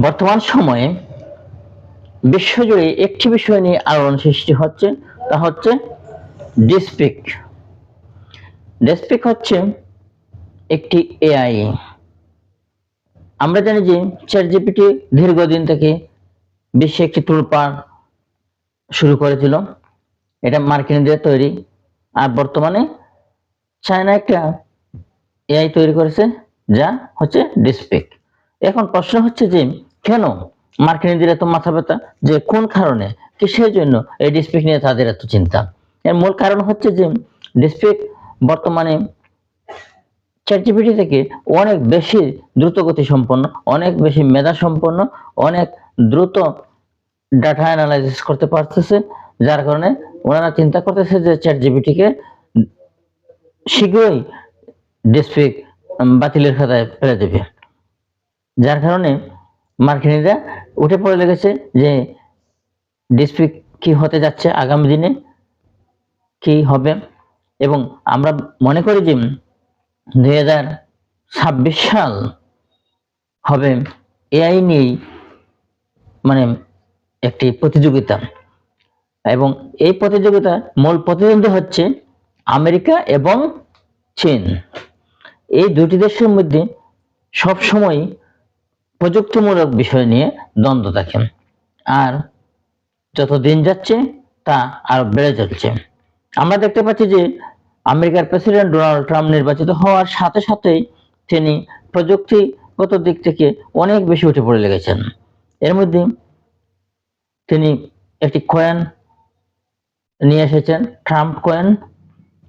বর্তমান সময়ে বিশ্বজুড়ে একটি বিষয় নিয়ে আলোড়ন সৃষ্টি হচ্ছে, তা হচ্ছে ডিসপিক। ডিসপিক হচ্ছে একটি এআই। আমরা জানি যে চ্যাট জিপিটি দীর্ঘদিন থেকে বিশ্বে একটি তোলপাড় শুরু করেছিল। এটা মার্কিনদের তৈরি। আর বর্তমানে চায়না একটা এআই তৈরি করেছে, যা হচ্ছে ডিসপিক। এখন প্রশ্ন হচ্ছে যে, কেন মার্কিনীদের এত মাথা ব্যথা? যে কোন কারণে? কিসের জন্য এই ডিসপিক নিয়ে তাদের এত চিন্তা? এর মূল কারণ হচ্ছে যে ডিসপিক বর্তমানে চ্যাটজিপিটি থেকে অনেক বেশি দ্রুতগতি সম্পন্ন, অনেক বেশি মেধা সম্পন্ন, অনেক দ্রুত ডাটা অ্যানালাইসিস করতে পারতেছে। যার কারণে ওনারা চিন্তা করতেছে যে চ্যাট জিপিটিকে শীঘ্রই ডিসপিক বাতিলের খাতায় ফেলে দেবে। যার কারণে মার্কিনীরা উঠে পড়ে লেগেছে যে ডিসপিক কি হতে যাচ্ছে আগামী দিনে, কি হবে। এবং আমরা মনে করি যে দুই হাজার ছাব্বিশ সাল হবে এআই নিয়েই মানে একটি প্রতিযোগিতা। এবং এই প্রতিযোগিতার মূল প্রতিদ্বন্দ্বী হচ্ছে আমেরিকা এবং চীন। এই দুটি দেশের মধ্যে সবসময় প্রযুক্তিমূলক বিষয় নিয়ে দ্বন্দ্ব থাকে আর যত দিন যাচ্ছে, তা আরও বেড়ে চলছে। আমরা দেখতে পাচ্ছি যে আমেরিকার প্রেসিডেন্ট ডোনাল্ড ট্রাম্প নির্বাচিত হওয়ার সাথে সাথেই তিনি প্রযুক্তিগত দিক থেকে অনেক বেশি উঠে পড়ে লেগেছেন। এর মধ্যে তিনি একটি কয়েন নিয়ে এসেছেন ট্রাম্প কয়েন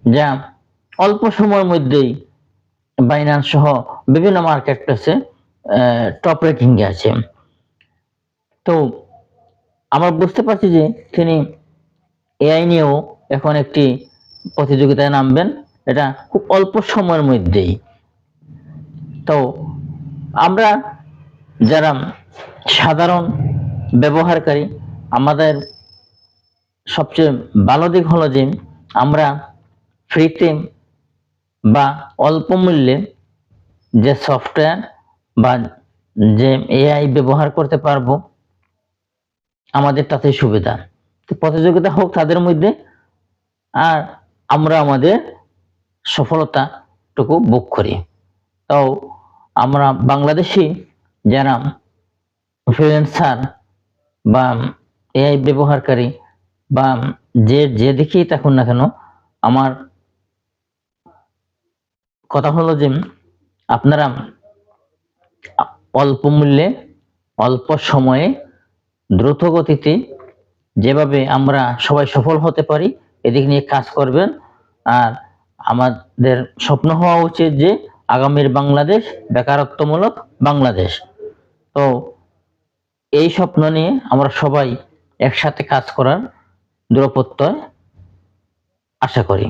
যা অল্প সময়ের মধ্যেই বাইন্যান্স সহ বিভিন্ন মার্কেট প্লেসে টপ রেটিংয়ে আছে। তো আমরা বুঝতে পারছি যে তিনি এআই নিয়েও এখন একটি প্রতিযোগিতায় নামবেন। এটা খুব অল্প সময়ের মধ্যেই। তো আমরা যারা সাধারণ ব্যবহারকারী, আমাদের সবচেয়ে ভালো দিক হলো যে আমরা ফ্রিতে বা অল্প মূল্যে যে সফটওয়্যার বা যে এআই ব্যবহার করতে পারব, আমাদের তাতে সুবিধা। প্রতিযোগিতা হোক তাদের মধ্যে, আর আমরা আমাদের সফলতাটুকু বুক করি। তো আমরা বাংলাদেশি যারা ফ্রিল্যান্সার বা এআই ব্যবহারকারী বা যে যে দিকেই থাকুন না কেন, আমার কথা হলো যে আপনারা অল্প মূল্যে, অল্প সময়ে দ্রুত গতিতে যেভাবে আমরা সবাই সফল হতে পারি, এদিক নিয়ে কাজ করবেন। আর আমাদের স্বপ্ন হওয়া উচিত যে আগামীর বাংলাদেশ বেকারত্বমূলক বাংলাদেশ। তো এই স্বপ্ন নিয়ে আমরা সবাই একসাথে কাজ করার দৃঢ়প্রত্যয় আশা করি।